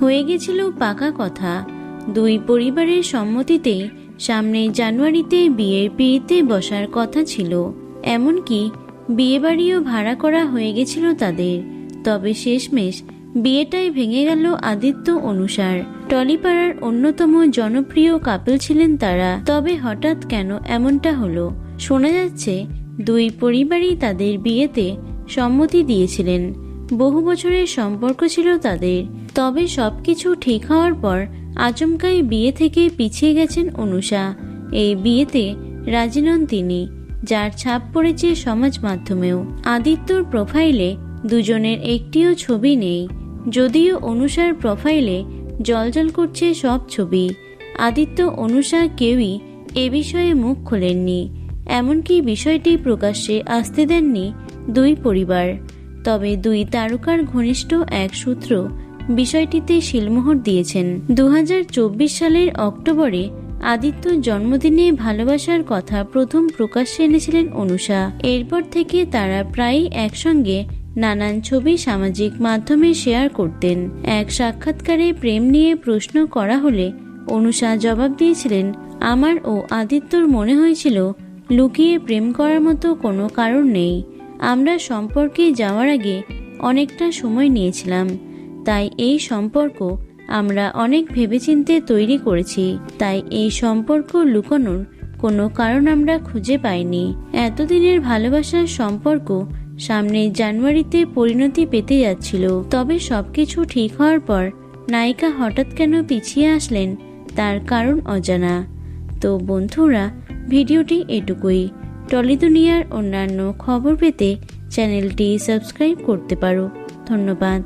হয়ে গেছিল পাকা কথা। দুই পরিবারের সম্মতিতেই সামনে জানুয়ারিতে বিয়ের পিড়িতে বসার কথা ছিল। এমনকি বিয়েবাড়িও ভাড়া করা হয়ে গেছিল তাদের। তবে শেষমেশ বিয়েটাই ভেঙে গেল আদিত্য অনুসার। টলিপাড়ার অন্যতম জনপ্রিয় কাপল ছিলেন তারা। তবে হঠাৎ কেন এমনটা হলো? শোনা যাচ্ছে, দুই পরিবারই তাদের বিয়েতে সম্মতি দিয়েছিলেন। বহু বছরের সম্পর্ক ছিল তাদের। তবে সবকিছু ঠিক হওয়ার পর আচমকাই বিয়ে থেকে পিছিয়ে গেছেন অনুষা। এই বিয়েতে রাজি নন তিনি, যার ছাপ পড়েছে সমাজ মাধ্যমেও। আদিত্যর প্রোফাইলে দুজনের একটিও ছবি নেই, যদিও অনুষার প্রোফাইলে জলজল করছে সব ছবি। আদিত্য, অনুষা কেউই এ বিষয়ে মুখ খোলেননি, এমনকি বিষয়টি প্রকাশ্যে আসতে দেননি দুই পরিবার। তবে দুই তারকার ঘনিষ্ঠ এক সূত্র বিষয়টিতে শিলমোহর দিয়েছেন। দু হাজার চব্বিশ সালের অক্টোবরে আদিত্য জন্মদিনে ভালোবাসার কথা প্রথম প্রকাশ্যে এনেছিলেন অনুষা। এরপর থেকে তারা প্রায়ই একসঙ্গে নানান ছবি সামাজিক মাধ্যমে শেয়ার করতেন। এক সাক্ষাৎকারে প্রেম নিয়ে প্রশ্ন করা হলে অনুষা জবাব দিয়েছিলেন, আমার ও আদিত্যর মনে হয়েছিল লুকিয়ে প্রেম করার মতো কোনো কারণ নেই। আমরা সম্পর্কে যাওয়ার আগে অনেকটা সময় নিয়েছিলাম। তাই এই সম্পর্ক আমরা অনেক ভেবেচিন্তে তৈরি করেছি। তাই এই সম্পর্ক লুকানোর কোনো কারণ আমরা খুঁজে পাইনি। এতদিনের ভালোবাসার সম্পর্ক সামনে জানুয়ারিতে পরিণতি পেতে যাচ্ছিল। তবে সবকিছু ঠিক হওয়ার পর নায়িকা হঠাৎ কেন পিছিয়ে আসলেন তার কারণ অজানা। তো বন্ধুরা, ভিডিওটি এটুকুই। টলি দুনিয়ার অন্যান্য খবর পেতে চ্যানেলটি সাবস্ক্রাইব করতে পারো। ধন্যবাদ।